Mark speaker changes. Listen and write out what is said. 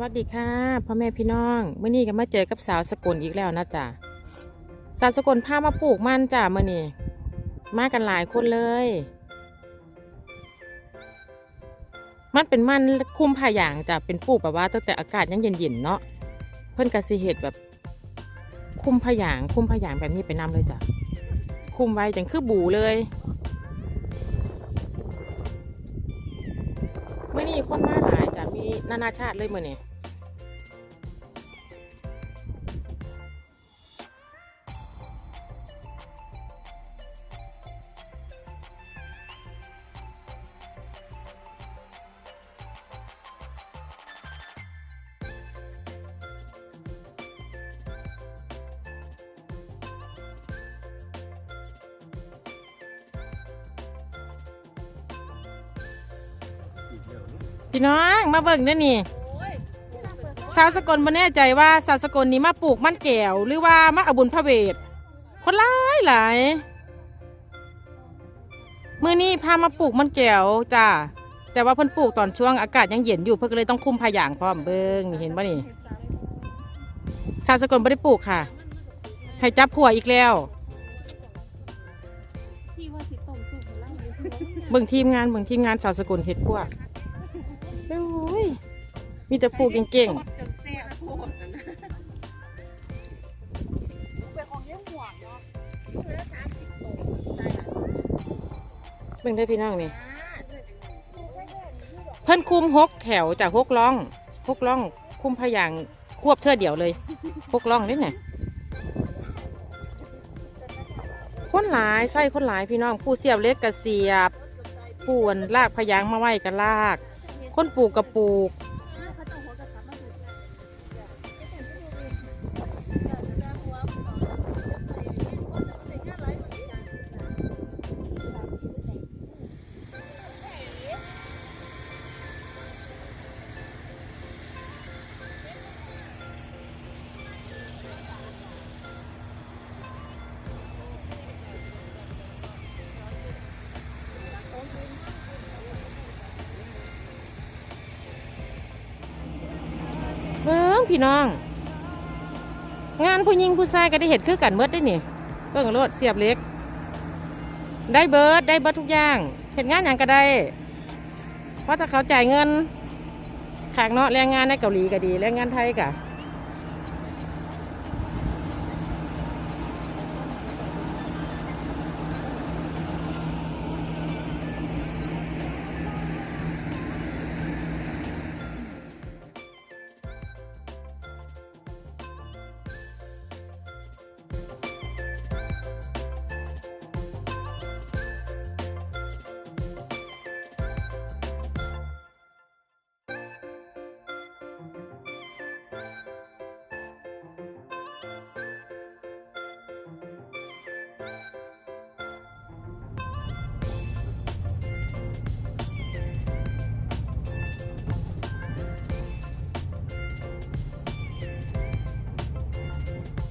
Speaker 1: วัสดีค่ะพ่อแม่พี่น้องเมื่อนี้ก็มาเจอกับสาวสกุลอีกแล้วนะจ๊ะสาวสกุลพามาปลูกมันจ้ะเมื่อนี้มากันหลายคนเลย มันเป็นมันคุมผ่าอย่างจ้ะเป็นปลูกแบบว่าตั้งแต่อากาศยังเย็นๆเนาะเพิ่อนกสิเหตุแบบ คุมผ่าอย่างคุมผ่าอย่างแบบนี้ไปนำเลยจ้ะคุมไว้จังคือบูเลยเมื่อนี้คนมาหลายจ้ะมีนานาชาติเลยเมื่อนี้ พี่น้องมาเบิ่งเด้อนี่สาวสกลบ่แน่ใจว่าสาวสกลนี้มาปลูกมันแก้วหรือว่ามาเอาบุญพระเวทคนหลายหลายมื้อนี้พามาปลูกมันแก้วจ้าแต่ว่าเพิ่นปลูกตอนช่วงอากาศยังเย็นอยู่เพิ่นก็เลยต้องคุมพายางพร้อมเบิ่งนี่เห็นบ่นี่สาวสกลบ่ได้ปลูกค่ะให้จับผัวอีกแล้ว
Speaker 2: ที่ว่าสิต้มสุกแล้วอยู่ที่
Speaker 1: เบิ่งทีมงานเบิ่งทีมงานสาวสกลเฮ็ดพวกโอ้ย มีแต่ปลูกเก่งๆ
Speaker 2: จนแซ่บโคตรนะเป็นของเลี้ยงหมวกเนาะคือละสามสิบตัวใช่ค่ะ
Speaker 1: เบิ่งได้พี่น้องนี่ เพิ่นคุมหกแถวจากหกล่องหกล่อง คุมพยางค์ควบเท่อเดียวเลยหกล่องนี่ไงคนหลายไส้คนหลายพี่น้อง ผู้เสียบเล็กกระเสียบผู้อันลากพยางมาไว้กระลาก คนปลูกกระปลูก พี่น้อง งานผู้หญิงผู้ชายก็ได้เห็ดคือกันเมิดได้นี่เบิ้งรถเสียบเล็ก ได้เบิร์ดได้เบิร์ดทุกอย่างเห็ดงานอย่างก็ได้ เพราะถ้าเขาจ่ายเงินขางเนาะแรงงานในเกาหลีก็ดีแรงงานไทยก็